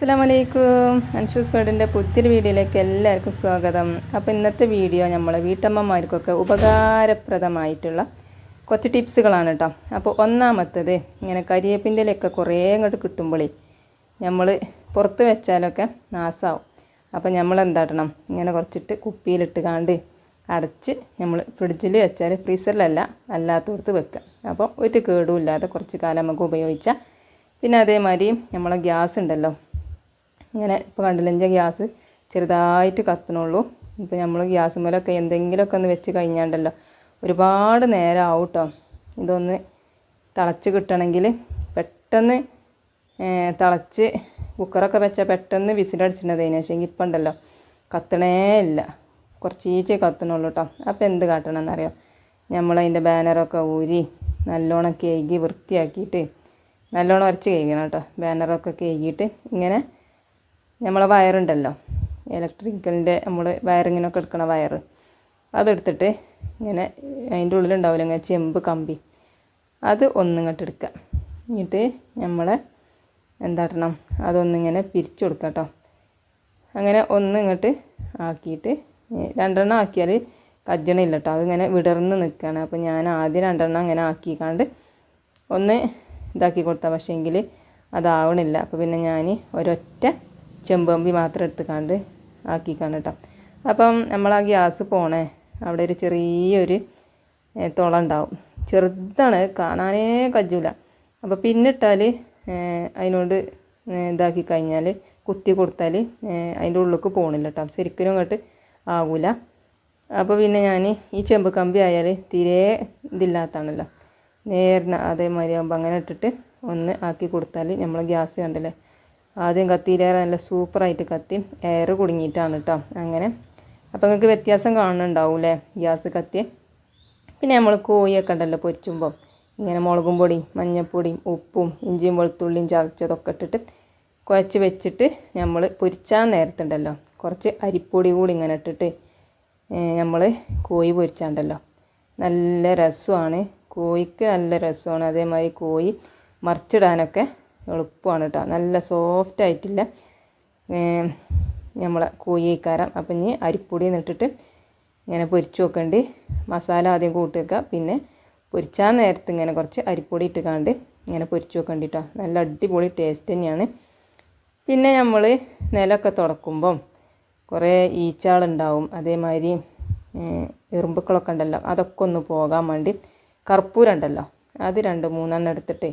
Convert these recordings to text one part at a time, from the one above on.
അസ്സാമലൈക്കും അൻഷൂസ് വേർഡിന്റെ പുതിയൊരു വീഡിയോയിലേക്ക് എല്ലാവർക്കും സ്വാഗതം. അപ്പോൾ ഇന്നത്തെ വീഡിയോ നമ്മൾ വീട്ടമ്മമാർക്കൊക്കെ ഉപകാരപ്രദമായിട്ടുള്ള കുറച്ച് ടിപ്സുകളാണ് കേട്ടോ അപ്പോൾ ഒന്നാമത്തത് ഇങ്ങനെ കരിയേപ്പിന്റെ ഇലയൊക്കെ കുറേ അങ്ങോട്ട് കിട്ടുമ്പോഴേ നമ്മൾ പുറത്ത് വെച്ചാലൊക്കെ നാസാവും. അപ്പോൾ നമ്മൾ എന്താട്ടണം ഇങ്ങനെ കുറച്ചിട്ട് കുപ്പിയിലിട്ട് കാണ്ട് അടച്ച് നമ്മൾ ഫ്രിഡ്ജിൽ വെച്ചാൽ ഫ്രീസറിലല്ല അല്ലാത്തടത്ത് വെക്കുക അപ്പോൾ ഒരു കേടുമില്ലാതെ കുറച്ച് കാലം നമുക്ക് ഉപയോഗിച്ചാൽ പിന്നെ അതേമാതിരി നമ്മളെ ഗ്യാസ് ഉണ്ടല്ലോ ഇങ്ങനെ ഇപ്പോൾ കണ്ടില്ല ഗ്യാസ് ചെറുതായിട്ട് കത്തണുള്ളൂ. ഇപ്പോൾ നമ്മൾ ഗ്യാസ് മേലൊക്കെ എന്തെങ്കിലുമൊക്കെ ഒന്ന് വെച്ച് കഴിഞ്ഞാണ്ടല്ലോ ഒരുപാട് നേരം ആവും കേട്ടോ ഇതൊന്ന് തിളച്ച് കിട്ടണമെങ്കിൽ പെട്ടെന്ന് തിളച്ച് കുക്കറൊക്കെ വെച്ചാൽ പെട്ടെന്ന് വിസിലടിച്ചിട്ടുണ്ടതിന് പക്ഷേ ഇപ്പം ഉണ്ടല്ലോ കത്തണേ ഇല്ല. കുറച്ചീച്ചേ കത്തണുള്ളൂ കേട്ടോ അപ്പോൾ എന്ത് കാട്ടണം എന്നറിയാം നമ്മളതിന്റെ ബാനറൊക്കെ ഊരി നല്ലോണം കേകി വൃത്തിയാക്കിയിട്ട് നല്ലോണം ഉരച്ച് കഴിക്കണം കേട്ടോ ബാനറൊക്കെ കേകിയിട്ട് ഇങ്ങനെ നമ്മളെ വയറുണ്ടല്ലോ. ഇലക്ട്രിക്കലിന്റെ നമ്മൾ വയറിങ്ങിനൊക്കെ എടുക്കണ വയറ്. അതെടുത്തിട്ട് ഇങ്ങനെ അതിന്റെ ഉള്ളിലുണ്ടാവില്ല ഇങ്ങനെ ചെമ്പ് കമ്പി. അത് ഒന്നിങ്ങോട്ട് എടുക്കുക എന്നിട്ട് നമ്മളെ എന്താട്ടണം അതൊന്നിങ്ങനെ പിരിച്ചു കൊടുക്കുക കേട്ടോ അങ്ങനെ ഒന്നിങ്ങോട്ട് ആക്കിയിട്ട് രണ്ടെണ്ണം ആക്കിയാൽ കജ്ജണില്ല കേട്ടോ അതിങ്ങനെ വിടർന്ന് നിൽക്കുകയാണ് അപ്പോൾ ഞാൻ ആദ്യം രണ്ടെണ്ണം അങ്ങനെ ആക്കിക്കാണ്ട് ഒന്ന് ഇതാക്കി കൊടുത്താൽ പക്ഷേ എങ്കിൽ അതാവണില്ല. അപ്പോൾ പിന്നെ ഞാൻ ഒരൊറ്റ ചെമ്പമ്പി മാത്രം എടുത്തുകാണ്ട് ആക്കിക്കാണ് കേട്ടോ. അപ്പം നമ്മൾ ആ ഗ്യാസ് പോണേ. അവിടെ ഒരു ചെറിയൊരു തുള ഉണ്ടാവും. ചെറുതാണ് കാണാനേ കജ്ജൂല അപ്പോൾ പിന്നിട്ടാൽ അതിനോട് ഇതാക്കി കഴിഞ്ഞാൽ കുത്തി കൊടുത്താൽ അതിന്റെ ഉള്ളിലേക്ക് പോകണില്ല കേട്ടോ. ശരിക്കും അങ്ങോട്ട് ആകൂല അപ്പോൾ പിന്നെ ഞാൻ ഈ ചെമ്പ് കമ്പി ആയാൽ തീരെ ഇതില്ലാത്താണല്ലോ. നേരിന് അതേമാതിരി ആകുമ്പോൾ അങ്ങനെ ഇട്ടിട്ട് ഒന്ന് ആക്കി കൊടുത്താൽ നമ്മൾ ഗ്യാസ് കണ്ടില്ലേ ആദ്യം കത്തിയിലേറെ നല്ല സൂപ്പറായിട്ട് കത്തി എയർ കുടുങ്ങിയിട്ടാണ് കേട്ടോ അങ്ങനെ. അപ്പോൾ നിങ്ങൾക്ക് വ്യത്യാസം കാണുന്നുണ്ടാവും അല്ലേ ഗ്യാസ് കത്തി. പിന്നെ നമ്മൾ കോഴിയൊക്കെ ഉണ്ടല്ലോ പൊരിച്ചുമ്പോൾ ഇങ്ങനെ മുളകും പൊടി മഞ്ഞൾപ്പൊടിയും ഉപ്പും ഇഞ്ചിയും വെളുത്തുള്ളിയും ചതച്ചതൊക്കെ ഇട്ടിട്ട് കുഴച്ച് വെച്ചിട്ട് നമ്മൾ പൊരിച്ചാൻ നേരത്തുണ്ടല്ലോ കുറച്ച് അരിപ്പൊടി കൂടി ഇങ്ങനെ ഇട്ടിട്ട് നമ്മൾ കോഴി പൊരിച്ചാണ്ടല്ലോ. നല്ല രസമാണ്. കോഴിക്ക് നല്ല രസമാണ്. അതേമാതിരി കോഴി മറിച്ചിടാനൊക്കെ എളുപ്പമാണ് കേട്ടോ. നല്ല സോഫ്റ്റ് ആയിട്ടില്ല. നമ്മളെ കോഴിക്കാരം അപ്പം ഇനി അരിപ്പൊടി ഇട്ടിട്ട് ഇങ്ങനെ പൊരിച്ച് വെക്കണ്ട് മസാല ആദ്യം കൂട്ടി വെക്കുക പിന്നെ പൊരിച്ചാൽ നേരത്ത് ഇങ്ങനെ കുറച്ച് അരിപ്പൊടി ഇട്ട് കാണ്ട് ഇങ്ങനെ പൊരിച്ച് വെക്കേണ്ടിട്ടോ നല്ല അടിപൊളി ടേസ്റ്റ് തന്നെയാണ്. പിന്നെ നമ്മൾ നിലമൊക്കെ തുടക്കുമ്പം കുറേ ഈച്ചാളുണ്ടാവും അതേമാതിരി എറുമ്പുക്കളൊക്കെ ഉണ്ടല്ലോ. അതൊക്കെ ഒന്ന് പോകാൻ വേണ്ടി കർപ്പൂരം ഉണ്ടല്ലോ. അത് രണ്ട് മൂന്നെണ്ണം എടുത്തിട്ട്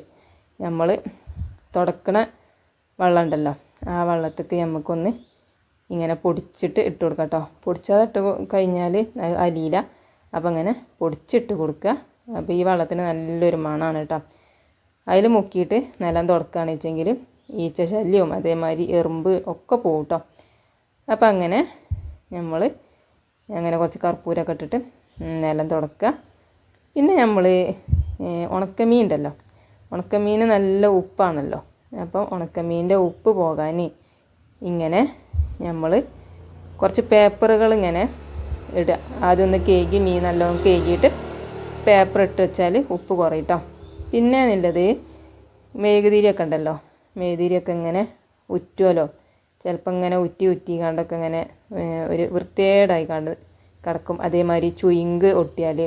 നമ്മൾ തുടക്കണ വെള്ളം ഉണ്ടല്ലോ ആ വെള്ളത്തേക്ക് നമുക്കൊന്ന് ഇങ്ങനെ പൊടിച്ചിട്ട് ഇട്ട് കൊടുക്കുക കേട്ടോ. പൊടിച്ചാതെ ഇട്ട് കഴിഞ്ഞാൽ അരിയില അപ്പം അപ്പോൾ ഇങ്ങനെ പൊടിച്ചിട്ട് കൊടുക്കുക. അപ്പോൾ ഈ വെള്ളത്തിന് നല്ലൊരു മണമാണ് കേട്ടോ. അതിൽ മുക്കിയിട്ട് നിലം തുടക്കുകയാണ് വെച്ചെങ്കിൽ ഈച്ച ശല്യവും അതേമാതിരി എറുമ്പ് ഒക്കെ പോകും കേട്ടോ. അപ്പോൾ അങ്ങനെ നമ്മൾ അങ്ങനെ കുറച്ച് കർപ്പൂരമൊക്കെ ഇട്ടിട്ട് നിലം തുടക്കുക. പിന്നെ നമ്മൾ ഉണക്കമീൻ ഉണ്ടല്ലോ. ഉണക്കമീൻ നല്ല ഉപ്പാണല്ലോ. അപ്പോൾ ഉണക്കമീന്റെ ഉപ്പ് പോകാൻ ഇങ്ങനെ നമ്മൾ കുറച്ച് പേപ്പറുകൾ ഇങ്ങനെ ഇടുക ആദ്യം ഒന്ന് കേകി മീൻ നല്ലോണം കേകിയിട്ട് പേപ്പർ ഇട്ട് വെച്ചാൽ ഉപ്പ് കുറയിട്ടോ പിന്നെ എന്നുള്ളത് മെഴുകുതിരിയൊക്കെ ഉണ്ടല്ലോ. മെഴുകുതിരിയൊക്കെ ഇങ്ങനെ ഉറ്റുമല്ലോ ചിലപ്പോൾ ഇങ്ങനെ ഉറ്റി ഉറ്റി കണ്ടൊക്കെ ഇങ്ങനെ ഒരു വൃത്തികേടായി കണ്ട് കിടക്കും. അതേമാതിരി ചുയിങ്ക് ഒട്ടിയാൽ.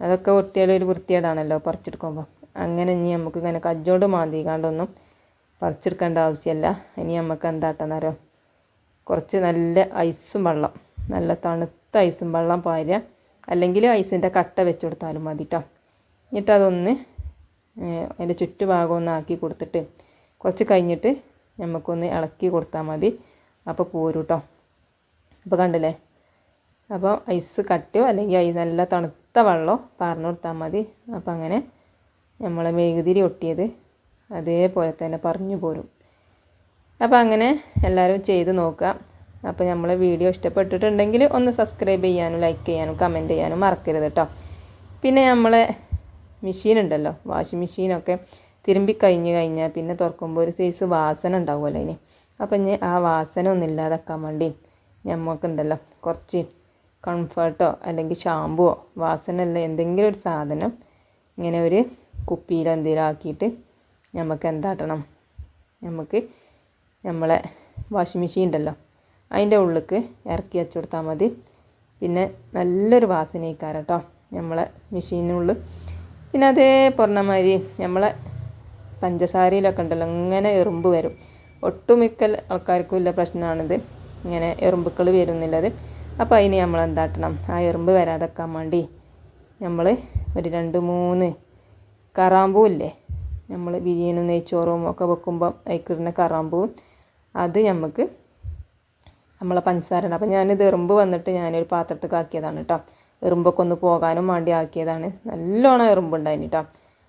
അതൊക്കെ ഒട്ടിയാൽ ഒരു വൃത്തികേടാണല്ലോ പറിച്ചെടുക്കുമ്പോൾ അങ്ങനെ ഇനി നമുക്ക് ഇങ്ങനെ കജ്ജോണ്ട് മാന്തിക്കാണ്ടൊന്നും പറിച്ചെടുക്കേണ്ട ആവശ്യമല്ല ഇനി നമുക്ക് എന്താട്ടെന്നറിയോ കുറച്ച് നല്ല ഐസും വെള്ളം നല്ല തണുത്ത ഐസും വെള്ളം പാരുക. അല്ലെങ്കിൽ ഐസിന്റെ കട്ട വെച്ച് കൊടുത്താലും മതി കേട്ടോ എന്നിട്ട് അതൊന്ന് അതിന്റെ ചുറ്റുഭാഗം ഒന്ന് ആക്കി കൊടുത്തിട്ട് കുറച്ച് കഴിഞ്ഞിട്ട് നമുക്കൊന്ന് ഇളക്കി കൊടുത്താൽ മതി. അപ്പോൾ പോരും കേട്ടോ അപ്പോൾ കണ്ടില്ലേ? അപ്പോൾ ഐസ് കട്ടിയോ അല്ലെങ്കിൽ ഐ നല്ല തണുത്ത വെള്ളമോ പറഞ്ഞു കൊടുത്താൽ മതി. അപ്പോൾ അങ്ങനെ നമ്മളെ മെഴുകുതിരി ഒട്ടിയത് അതേപോലെ തന്നെ പറഞ്ഞു പോരും. അപ്പോൾ അങ്ങനെ എല്ലാവരും ചെയ്ത് നോക്കുക. അപ്പോൾ നമ്മളെ വീഡിയോ ഇഷ്ടപ്പെട്ടിട്ടുണ്ടെങ്കിൽ ഒന്ന് സബ്സ്ക്രൈബ് ചെയ്യാനും ലൈക്ക് ചെയ്യാനും കമന്റ് ചെയ്യാനും മറക്കരുത് കേട്ടോ പിന്നെ നമ്മളെ മെഷീൻ ഉണ്ടല്ലോ വാഷിംഗ് മെഷീനൊക്കെ തിരുമ്പി കഴിഞ്ഞ് കഴിഞ്ഞാൽ പിന്നെ തുറക്കുമ്പോൾ ഒരു സൈസ് വാസന ഉണ്ടാവുമല്ലോ അതിന് അപ്പം ഞാൻ ആ വാസന ഒന്നും ഇല്ലാതാക്കാൻ വേണ്ടി ഞമ്മക്കുണ്ടല്ലോ കുറച്ച് കംഫർട്ടോ അല്ലെങ്കിൽ ഷാമ്പുവോ വാസനയുള്ള എന്തെങ്കിലും ഒരു സാധനം ഇങ്ങനെ ഒരു കുപ്പിയിൽ എന്തെങ്കിലും ആക്കിയിട്ട് നമുക്ക് എന്താട്ടണം നമുക്ക് നമ്മളെ വാഷിംഗ് മെഷീൻ ഉണ്ടല്ലോ അതിന്റെ ഉള്ളിലേക്ക് ഇറക്കി വെച്ച് കൊടുത്താൽ മതി. പിന്നെ നല്ലൊരു വാസനയ്ക്കാരം കേട്ടോ നമ്മളെ മെഷീനുള്ളിൽ പിന്നെ അതേ പറഞ്ഞമാതിരി നമ്മളെ പഞ്ചസാരയിലൊക്കെ ഉണ്ടല്ലോ ഇങ്ങനെ എറുമ്പ് വരും. ഒട്ടുമിക്ക ആൾക്കാർക്കും ഇല്ല പ്രശ്നമാണിത്. ഇങ്ങനെ എറുമ്പുക്കൾ വരുന്നില്ലത്. അപ്പോൾ അതിന് നമ്മൾ എന്താട്ടണം ആ എറുമ്പ് വരാതെക്കാൻ വേണ്ടി നമ്മൾ ഒരു രണ്ട് മൂന്ന് കറാമ്പൂ ഇല്ലേ? നമ്മൾ ബിരിയാണിയും നെയ്ച്ചോറും ഒക്കെ വെക്കുമ്പോൾ അതിക്കിടുന്ന കറാമ്പൂവും അത് നമുക്ക് നമ്മളെ പഞ്ചസാര അപ്പോൾ ഞാനിത് എറുമ്പ് വന്നിട്ട് ഞാനൊരു പാത്രത്തിൽ ആക്കിയതാണ് കേട്ടോ എറുമ്പൊക്കെ ഒന്ന് പോകാനും വേണ്ടി ആക്കിയതാണ്. നല്ലോണം എറുമ്പുണ്ടായിന് കേട്ടോ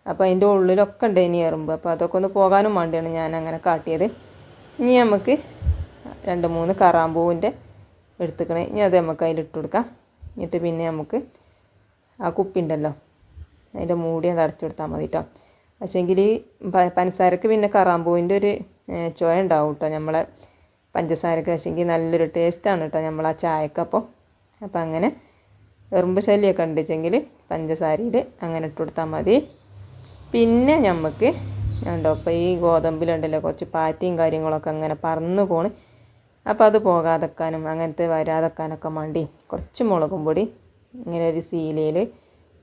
അപ്പോൾ അതിന്റെ ഉള്ളിലൊക്കെ ഉണ്ടായിനി എറുമ്പ്. അപ്പോൾ അതൊക്കെ ഒന്ന് പോകാനും വേണ്ടിയാണ് ഞാൻ അങ്ങനെ കാട്ടിയത്. ഇനി നമുക്ക് രണ്ട് മൂന്ന് കറാമ്പൂവിന്റെ എടുത്തുക്കണേ. ഇനി അത് നമുക്ക് അതിലിട്ട് കൊടുക്കാം. എന്നിട്ട് പിന്നെ നമുക്ക് ആ കുപ്പി ഉണ്ടല്ലോ അതിന്റെ മൂടി അത് അടച്ചു കൊടുത്താൽ മതി കേട്ടോ പക്ഷേങ്കിൽ പഞ്ചസാരക്ക് പിന്നെ കറാമ്പൂവിന്റെ ഒരു ചുവ ഉണ്ടാവും കേട്ടോ നമ്മളെ പഞ്ചസാരക്ക്. പക്ഷേങ്കിൽ നല്ലൊരു ടേസ്റ്റാണ് കേട്ടോ നമ്മൾ ആ ചായക്കപ്പം. അപ്പം അങ്ങനെ എറുമ്പ് ശല്യമൊക്കെ ഉണ്ടെച്ചെങ്കിൽ പഞ്ചസാരയിൽ അങ്ങനെ ഇട്ട് കൊടുത്താൽ മതി. പിന്നെ നമുക്ക് ഉണ്ടോ ഇപ്പോൾ ഈ ഗോതമ്പിലുണ്ടല്ലോ കുറച്ച് പാറ്റിയും കാര്യങ്ങളൊക്കെ അങ്ങനെ പറന്നു പോണ്. അപ്പോൾ അത് പോകാതെക്കാനും അങ്ങനത്തെ വരാതെക്കാനൊക്കെ വേണ്ടി കുറച്ച് മുളകും പൊടി ഇങ്ങനെ ഒരു സീലയിൽ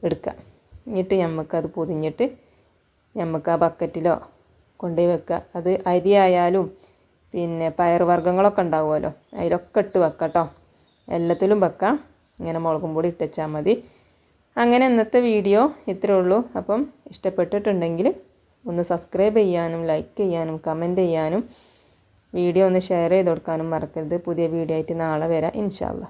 എടുക്കുക എന്നിട്ട് നമുക്കത് പൊതിഞ്ഞിട്ട് നമുക്ക് ആ ബക്കറ്റിലോ കൊണ്ടുപോയി വെക്കുക അത് അരി ആയാലും പിന്നെ പയർ വർഗങ്ങളൊക്കെ ഉണ്ടാവുമല്ലോ. അതിലൊക്കെ ഇട്ട് വെക്കാം കേട്ടോ എല്ലാത്തിലും വെക്കാം. ഇങ്ങനെ മുളകും പൊടി ഇട്ടുവച്ചാൽ മതി. അങ്ങനെ ഇന്നത്തെ വീഡിയോ ഇത്രേ ഉള്ളൂ. അപ്പം ഇഷ്ടപ്പെട്ടിട്ടുണ്ടെങ്കിൽ ഒന്ന് സബ്സ്ക്രൈബ് ചെയ്യാനും ലൈക്ക് ചെയ്യാനും കമന്റ് ചെയ്യാനും വീഡിയോ ഒന്ന് ഷെയർ ചെയ്ത് കൊടുക്കാനും മറക്കരുത്. പുതിയ വീഡിയോ ആയിട്ട് നാളെ വരാം. ഇൻഷാല്ലാ